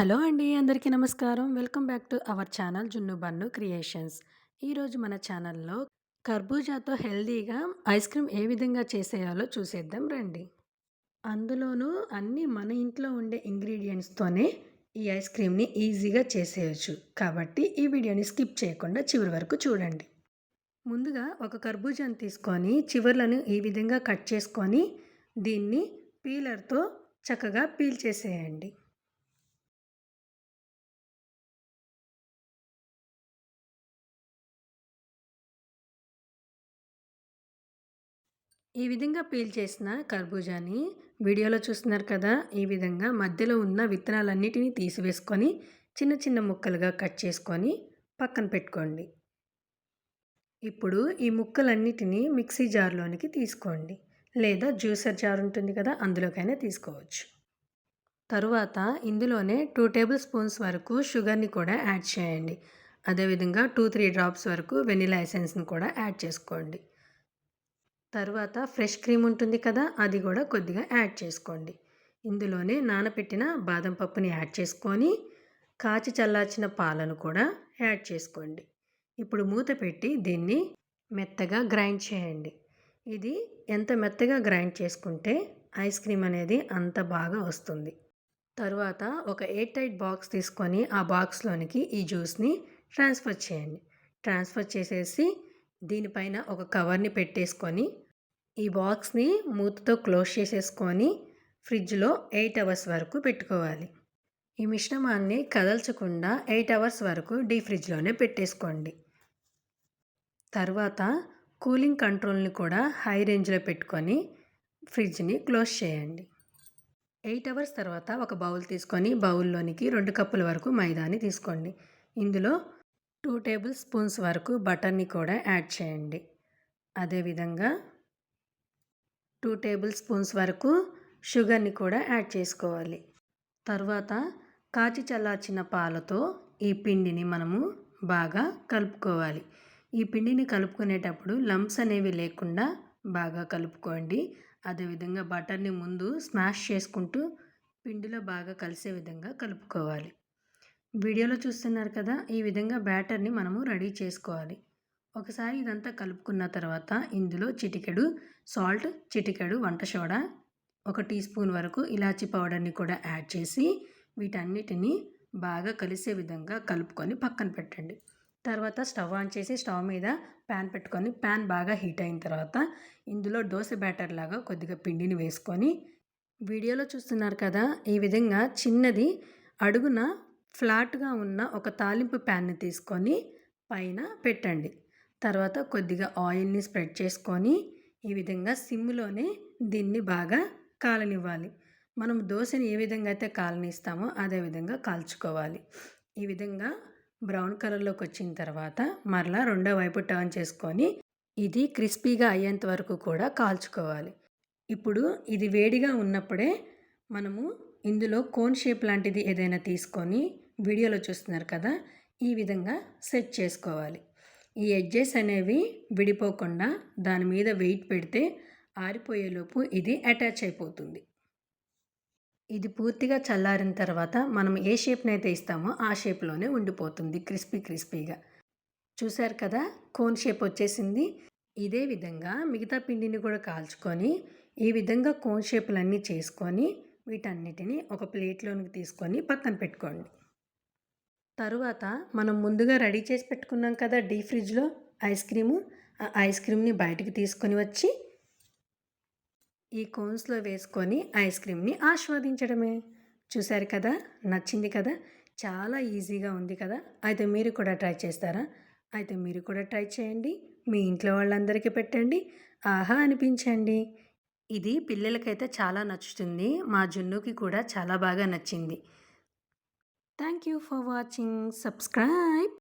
Hello అండి అందరికీ నమస్కారం. Welcome back to our channel Junnu Bannu creations. ఈరోజు మన ఛానల్లో కర్బూజాతో హెల్దీగా ఐస్ క్రీమ్ ఏ విధంగా చేసేయాలో చూసేద్దాం రండి. అందులోనూ అన్నీ మన ఇంట్లో ఉండే ఇంగ్రీడియంట్స్తోనే ఈ ఐస్ క్రీమ్ని ఈజీగా చేసేయచ్చు. కాబట్టి ఈ వీడియోని స్కిప్ చేయకుండా చివరి వరకు చూడండి. ముందుగా ఒక కర్బూజాను తీసుకొని చివర్లను ఈ విధంగా కట్ చేసుకొని దీన్ని పీలర్తో చక్కగా పీల్ చేసేయండి. ఈ విధంగా పీల్ చేసిన కర్బూజాని వీడియోలో చూస్తున్నారు కదా ఈ విధంగా మధ్యలో ఉన్న విత్తనాలన్నిటినీ తీసివేసుకొని చిన్న చిన్న ముక్కలుగా కట్ చేసుకొని పక్కన పెట్టుకోండి. ఇప్పుడు ఈ ముక్కలన్నిటినీ మిక్సీ జార్లోనికి తీసుకోండి. లేదా జ్యూసర్ జార్ ఉంటుంది కదా అందులోకైనా తీసుకోవచ్చు. తరువాత ఇందులోనే టూ టేబుల్ స్పూన్స్ వరకు షుగర్ని కూడా యాడ్ చేయండి. అదేవిధంగా టూ త్రీ డ్రాప్స్ వరకు వెనిలా ఎసెన్స్ని కూడా యాడ్ చేసుకోండి. తర్వాత ఫ్రెష్ క్రీమ్ ఉంటుంది కదా అది కూడా కొద్దిగా యాడ్ చేసుకోండి. ఇందులోనే నానబెట్టిన బాదం పప్పుని యాడ్ చేసుకొని కాచి చల్లార్చిన పాలను కూడా యాడ్ చేసుకోండి. ఇప్పుడు మూత పెట్టి దీన్ని మెత్తగా గ్రైండ్ చేయండి. ఇది ఎంత మెత్తగా గ్రైండ్ చేసుకుంటే ఐస్ క్రీమ్ అనేది అంత బాగా వస్తుంది. తరువాత ఒక ఎయిట్ టైట్ బాక్స్ తీసుకొని ఆ బాక్స్లోనికి ఈ జ్యూస్ని ట్రాన్స్ఫర్ చేయండి. ట్రాన్స్ఫర్ చేసేసి దీనిపైన ఒక కవర్ని పెట్టేసుకొని ఈ బాక్స్ని మూతతో క్లోజ్ చేసేసుకొని ఫ్రిడ్జ్లో ఎయిట్ అవర్స్ వరకు పెట్టుకోవాలి. ఈ మిశ్రమాన్ని కదల్చకుండా ఎయిట్ అవర్స్ వరకు డీ ఫ్రిడ్జ్లోనే పెట్టేసుకోండి. తర్వాత కూలింగ్ కంట్రోల్ని కూడా హై రేంజ్లో పెట్టుకొని ఫ్రిడ్జ్ని క్లోజ్ చేయండి. ఎయిట్ అవర్స్ తర్వాత ఒక బౌల్ తీసుకొని బౌల్లోనికి రెండు కప్పుల వరకు మైదాని తీసుకోండి. ఇందులో టూ టేబుల్ స్పూన్స్ వరకు బటర్ని కూడా యాడ్ చేయండి. అదేవిధంగా టూ టేబుల్ స్పూన్స్ వరకు షుగర్ని కూడా యాడ్ చేసుకోవాలి. తర్వాత కాచి చల్లార్చిన పాలతో ఈ పిండిని మనము బాగా కలుపుకోవాలి. ఈ పిండిని కలుపుకునేటప్పుడు లంప్స్ అనేవి లేకుండా బాగా కలుపుకోండి. అదేవిధంగా బటర్ని ముందు స్మాష్ చేసుకుంటూ పిండిలో బాగా కలిసే విధంగా కలుపుకోవాలి. వీడియోలో చూస్తున్నారు కదా ఈ విధంగా బ్యాటర్ని మనము రెడీ చేసుకోవాలి. ఒకసారి ఇదంతా కలుపుకున్న తర్వాత ఇందులో చిటికెడు సాల్ట్ చిటికెడు వంట సోడా ఒక టీ స్పూన్ వరకు ఇలాచి పౌడర్ని కూడా యాడ్ చేసి వీటన్నిటిని బాగా కలిసే విధంగా కలుపుకొని పక్కన పెట్టండి. తర్వాత స్టవ్ ఆన్ చేసి స్టవ్ మీద ప్యాన్ పెట్టుకొని ప్యాన్ బాగా హీట్ అయిన తర్వాత ఇందులో దోశ బ్యాటర్ లాగా కొద్దిగా పిండిని వేసుకొని వీడియోలో చూస్తున్నారు కదా ఈ విధంగా చిన్నది అడుగున ఫ్లాట్గా ఉన్న ఒక తాలింపు ప్యాన్ని తీసుకొని పైన పెట్టండి. తర్వాత కొద్దిగా ఆయిల్ని స్ప్రెడ్ చేసుకొని ఈ విధంగా సిమ్లోనే దీన్ని బాగా కాలనివ్వాలి. మనం దోశని ఏ విధంగా అయితే కాలనిస్తామో అదే విధంగా కాల్చుకోవాలి. ఈ విధంగా బ్రౌన్ కలర్లోకి వచ్చిన తర్వాత మరలా రెండో వైపు టర్న్ చేసుకొని ఇది క్రిస్పీగా అయ్యేంత వరకు కూడా కాల్చుకోవాలి. ఇప్పుడు ఇది వేడిగా ఉన్నప్పుడే మనము ఇందులో కోన్ షేప్ లాంటిది ఏదైనా తీసుకొని వీడియోలో చూస్తున్నారు కదా ఈ విధంగా సెట్ చేసుకోవాలి. ఈ ఎడ్జెస్ అనేవి విడిపోకుండా దాని మీద వెయిట్ పెడితే ఆరిపోయేలోపు ఇది అటాచ్ అయిపోతుంది. ఇది పూర్తిగా చల్లారిన తర్వాత మనం ఏ షేప్ని అయితే ఇస్తామో ఆ షేప్లోనే ఉండిపోతుంది క్రిస్పీ క్రిస్పీగా. చూశారు కదా కోన్ షేప్ వచ్చేసింది. ఇదే విధంగా మిగతా పిండిని కూడా కాల్చుకొని ఈ విధంగా కోన్ షేపులన్నీ చేసుకొని వీటన్నిటిని ఒక ప్లేట్లోనికి తీసుకొని పక్కన పెట్టుకోండి. తరువాత మనం ముందుగా రెడీ చేసి పెట్టుకున్నాం కదా డీ ఫ్రిడ్జ్లో ఐస్ క్రీము. ఆ ఐస్ క్రీమ్ని బయటికి తీసుకొని వచ్చి ఈ కోన్స్లో వేసుకొని ఐస్ క్రీమ్ని ఆస్వాదించడమే. చూశారు కదా? నచ్చింది కదా? చాలా ఈజీగా ఉంది కదా? అయితే మీరు కూడా ట్రై చేస్తారా? అయితే మీరు కూడా ట్రై చేయండి. మీ ఇంట్లో వాళ్ళందరికీ పెట్టండి. ఆహా అనిపించండి. ఇది పిల్లలకైతే చాలా నచ్చుతుంది. మా జున్నుకి కూడా చాలా బాగా నచ్చింది. Thank you for watching. Subscribe.